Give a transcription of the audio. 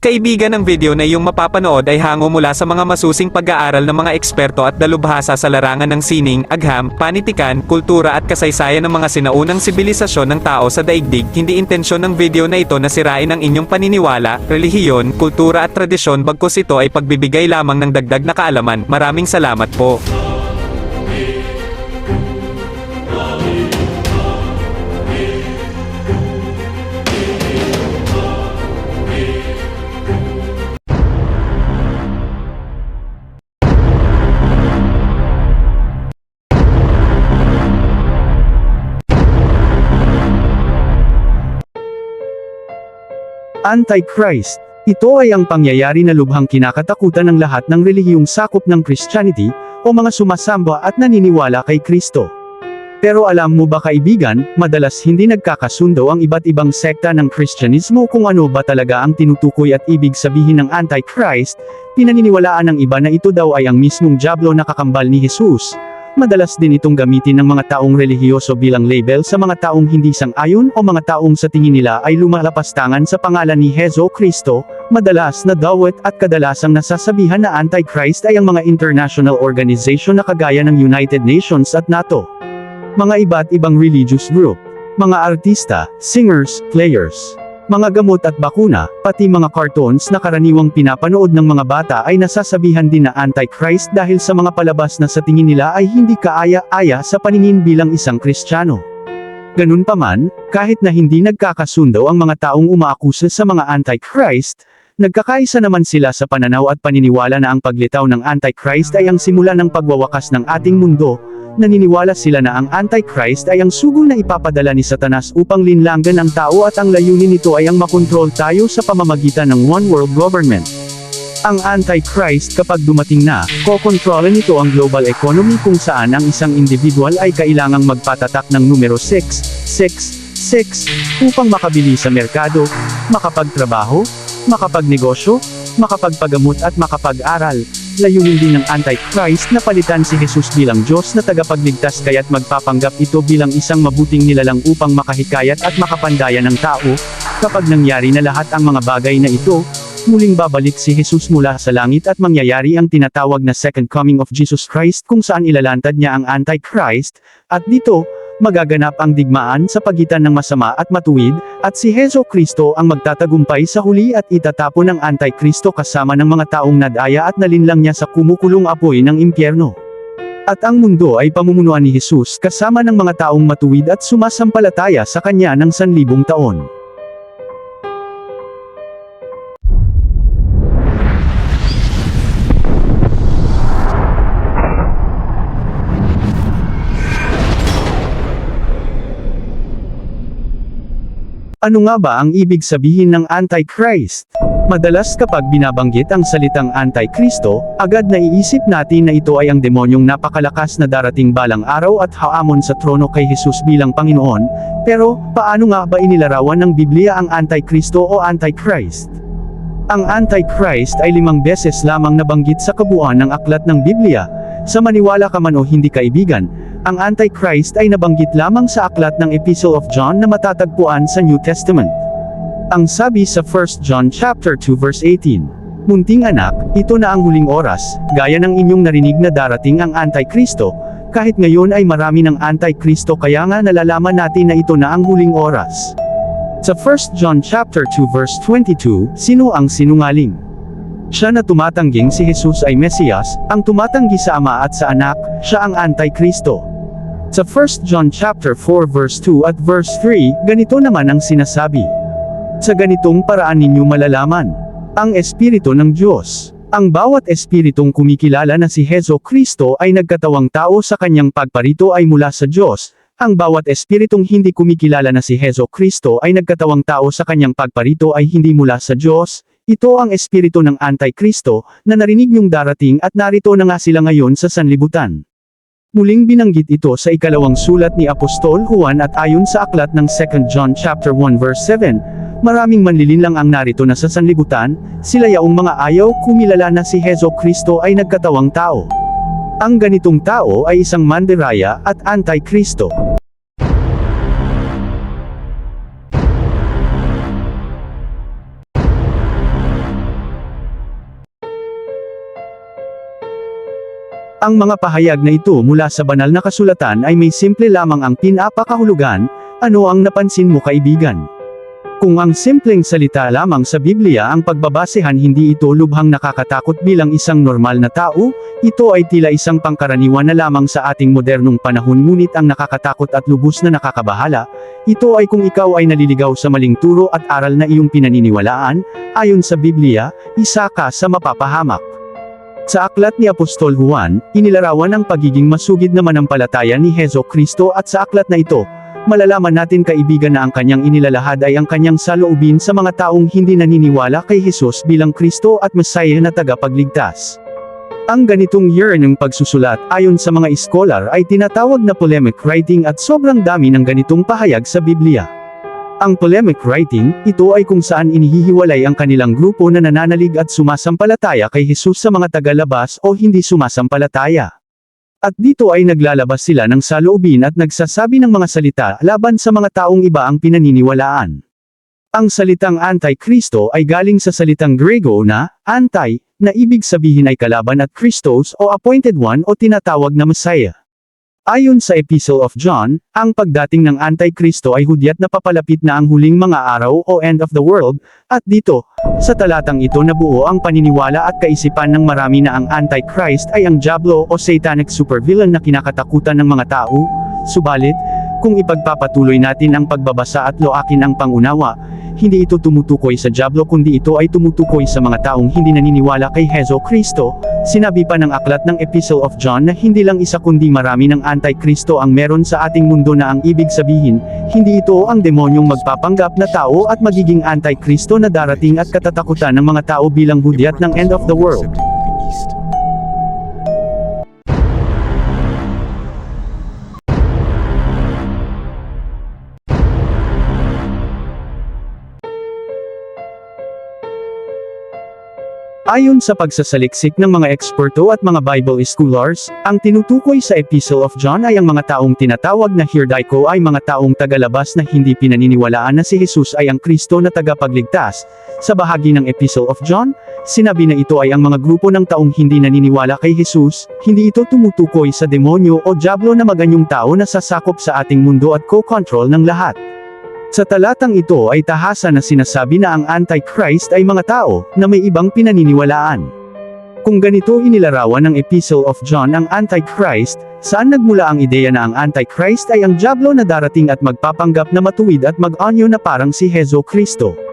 Kaibigan ang video na iyong mapapanood ay hango mula sa mga masusing pag-aaral ng mga eksperto at dalubhasa sa larangan ng sining, agham, panitikan, kultura at kasaysayan ng mga sinaunang sibilisasyon ng tao sa daigdig. Hindi intensyon ng video na ito na sirain ang inyong paniniwala, relihiyon, kultura at tradisyon bagkus ito ay pagbibigay lamang ng dagdag na kaalaman. Maraming salamat po. Antichrist. Ito ay ang pangyayari na lubhang kinakatakutan ng lahat ng relihiyong sakop ng Christianity, o mga sumasamba at naniniwala kay Kristo. Pero alam mo ba kaibigan, madalas hindi nagkakasundo ang iba't ibang sekta ng Kristyanismo kung ano ba talaga ang tinutukoy at ibig sabihin ng Antichrist, pinaniniwalaan ng iba na ito daw ay ang mismong Diablo na kakambal ni Jesus, Madalas din itong gamitin ng mga taong relihiyoso bilang label sa mga taong hindi sang-ayon o mga taong sa tingin nila ay lumalapastangan sa pangalan ni Hezo Kristo, madalas na dawet at kadalasang nasasabihan na Antichrist ay ang mga international organization na kagaya ng United Nations at NATO. Mga iba't ibang religious group, mga artista, singers, players, mga gamot at bakuna, pati mga cartoons na karaniwang pinapanood ng mga bata ay nasasabihan din na Antichrist dahil sa mga palabas na sa tingin nila ay hindi kaaya-aya sa paningin bilang isang Kristiyano. Ganun pa man, kahit na hindi nagkakasundo ang mga taong umaakusa sa mga Antichrist, nagkakaisa naman sila sa pananaw at paniniwala na ang paglitaw ng Antichrist ay ang simula ng pagwawakas ng ating mundo, naniniwala sila na ang Antichrist ay ang sugo na ipapadala ni Satanas upang linlangan ang tao at ang layunin nito ay ang makontrol tayo sa pamamagitan ng One World Government. Ang Antichrist kapag dumating na, kokontrolin nito ang global economy kung saan ang isang individual ay kailangang magpatatak ng numero 6, 6, 6, upang makabili sa merkado, makapagtrabaho, makapagnegosyo, makapagpagamot at makapag-aral. Layunin din ng Antichrist na palitan si Jesus bilang Diyos na tagapagligtas kaya't magpapanggap ito bilang isang mabuting nilalang upang makahikayat at makapandaya ng tao. Kapag nangyari na lahat ang mga bagay na ito, muling babalik si Jesus mula sa langit at mangyayari ang tinatawag na Second Coming of Jesus Christ kung saan ilalantad niya ang Antichrist, at dito, magaganap ang digmaan sa pagitan ng masama at matuwid, at si Heso Kristo ang magtatagumpay sa huli at itatapon ng Antikristo kasama ng mga taong nadaya at nalinlang niya sa kumukulong apoy ng impyerno. At ang mundo ay pamumunuan ni Jesus kasama ng mga taong matuwid at sumasampalataya sa kanya ng sanlibong taon. Ano nga ba ang ibig sabihin ng Antichrist? Madalas kapag binabanggit ang salitang Antikristo, agad naiisip natin na ito ay ang demonyong napakalakas na darating balang araw at haamon sa trono kay Jesus bilang Panginoon, pero, paano nga ba inilarawan ng Biblia ang Antikristo o Antichrist? Ang Antichrist ay limang beses lamang nabanggit sa kabuuan ng aklat ng Biblia, sa maniwala ka man o hindi kaibigan, ang Antichrist ay nabanggit lamang sa aklat ng Epistle of John na matatagpuan sa New Testament. Ang sabi sa 1 John chapter 2 verse 18, Munting anak, ito na ang huling oras, gaya ng inyong narinig na darating ang Antikristo, kahit ngayon ay marami ng Antikristo kaya nga nalalaman natin na ito na ang huling oras. Sa 1 John chapter 2 verse 22, sino ang sinungaling? Siya na tumatangging si Jesus ay Mesiyas, ang tumatanggi sa Ama at sa Anak, siya ang Antikristo. Sa 1 John chapter 4 verse 2 at verse 3, ganito naman ang sinasabi. Sa ganitong paraan ninyo malalaman ang Espiritu ng Diyos. Ang bawat espiritong kumikilala na si Hezo Kristo ay nagkatawang tao sa kanyang pagparito ay mula sa Diyos, ang bawat espiritong hindi kumikilala na si Hezo Kristo ay nagkatawang tao sa kanyang pagparito ay hindi mula sa Diyos, ito ang espiritu ng Antikristo, na narinig niyong darating at narito na nga sila ngayon sa sanlibutan. Muling binanggit ito sa ikalawang sulat ni Apostol Juan at ayon sa aklat ng 2 John chapter 1 verse 7, maraming manlilinlang ang narito na sa sanlibutan, sila yaong mga ayaw kumilala na si Hezo Kristo ay nagkatawang tao. Ang ganitong tao ay isang mandiraya at antikristo. Ang mga pahayag na ito mula sa banal na kasulatan ay may simple lamang ang pinapakahulugan, ano ang napansin mo kaibigan? Kung ang simpleng salita lamang sa Biblia ang pagbabasehan hindi ito lubhang nakakatakot bilang isang normal na tao, ito ay tila isang pangkaraniwan na lamang sa ating modernong panahon ngunit ang nakakatakot at lubos na nakakabahala, ito ay kung ikaw ay naliligaw sa maling turo at aral na iyong pinaniniwalaan, ayon sa Biblia, isa ka sa mapapahamak. Sa aklat ni Apostol Juan, inilarawan ang pagiging masugid na manampalataya ni Hezo Kristo at sa aklat na ito, malalaman natin kaibigan na ang kanyang inilalahad ay ang kanyang saloobin sa mga taong hindi naniniwala kay Jesus bilang Kristo at Messiah na tagapagligtas. Ang ganitong year ng pagsusulat ayon sa mga iskolar ay tinatawag na polemic writing at sobrang dami ng ganitong pahayag sa Biblia. Ang polemic writing, ito ay kung saan inihihiwalay ang kanilang grupo na nananalig at sumasampalataya kay Jesus sa mga tagalabas o hindi sumasampalataya. At dito ay naglalabas sila ng saloobin at nagsasabi ng mga salita laban sa mga taong iba ang pinaniniwalaan. Ang salitang anti-Kristo ay galing sa salitang Grego na, anti, na ibig sabihin ay kalaban at Christos o appointed one o tinatawag na Messiah. Ayon sa Epistle of John, ang pagdating ng Antikristo ay hudyat na papalapit na ang huling mga araw o end of the world, at dito, sa talatang ito nabuo ang paniniwala at kaisipan ng marami na ang Antichrist ay ang Diablo o Satanic supervillain na kinakatakutan ng mga tao, subalit, kung ipagpapatuloy natin ang pagbabasa at loakin ang pangunawa, hindi ito tumutukoy sa Diablo kundi ito ay tumutukoy sa mga taong hindi naniniwala kay Hezo Kristo, sinabi pa ng aklat ng Epistle of John na hindi lang isa kundi marami ng Antikristo ang meron sa ating mundo na ang ibig sabihin, hindi ito ang demonyong magpapanggap na tao at magiging Antikristo na darating at katatakutan ng mga tao bilang hudyat ng end of the world. Ayon sa pagsasaliksik ng mga eksperto at mga Bible scholars, ang tinutukoy sa Epistle of John ay ang mga taong tinatawag na Hirdaiko ay mga taong tagalabas na hindi pinaniniwalaan na si Jesus ay ang Kristo na tagapagligtas. Sa bahagi ng Epistle of John, sinabi na ito ay ang mga grupo ng taong hindi naniniwala kay Jesus, hindi ito tumutukoy sa demonyo o diablo na maganyong tao na sasakop sa ating mundo at co-control ng lahat. Sa talatang ito ay tahasa na sinasabi na ang Antichrist ay mga tao na may ibang pinaniniwalaan. Kung ganito inilarawan ng Epistle of John ang Antichrist, saan nagmula ang ideya na ang Antichrist ay ang Diablo na darating at magpapanggap na matuwid at mag-anyo na parang si Hezo Kristo?